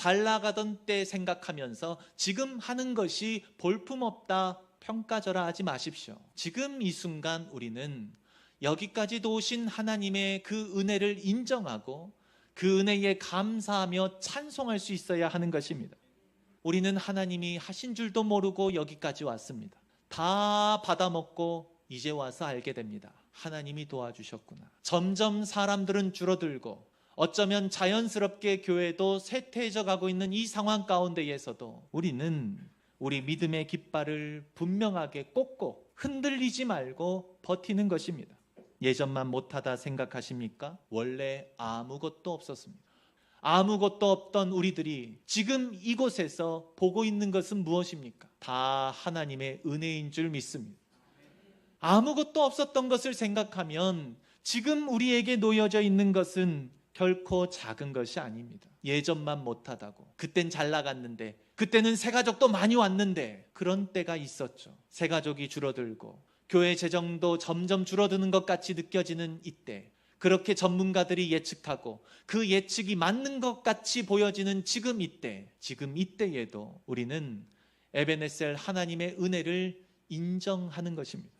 잘 나가던 때 생각하면서 지금 하는 것이 볼품없다 평가절하 하지 마십시오. 지금 이 순간 우리는 여기까지도 오신 하나님의 그 은혜를 인정하고 그 은혜에 감사하며 찬송할 수 있어야 하는 것입니다. 우리는 하나님이 하신 줄도 모르고 여기까지 왔습니다. 다 받아먹고 이제 와서 알게 됩니다. 하나님이 도와주셨구나. 점점 사람들은 줄어들고 어쩌면 자연스럽게 교회도 쇠퇴해져 가고 있는 이 상황 가운데에서도 우리는 우리 믿음의 깃발을 분명하게 꽂고 흔들리지 말고 버티는 것입니다. 예전만 못하다 생각하십니까? 원래 아무것도 없었습니다. 아무것도 없던 우리들이 지금 이곳에서 보고 있는 것은 무엇입니까? 다 하나님의 은혜인 줄 믿습니다. 아무것도 없었던 것을 생각하면 지금 우리에게 놓여져 있는 것은 결코 작은 것이 아닙니다. 예전만 못하다고. 그땐 잘 나갔는데, 그때는 새 가족도 많이 왔는데, 그런 때가 있었죠. 새 가족이 줄어들고, 교회 재정도 점점 줄어드는 것 같이 느껴지는 이때, 그렇게 전문가들이 예측하고, 그 예측이 맞는 것 같이 보여지는 지금 이때, 지금 이때에도 우리는 에베네셀 하나님의 은혜를 인정하는 것입니다.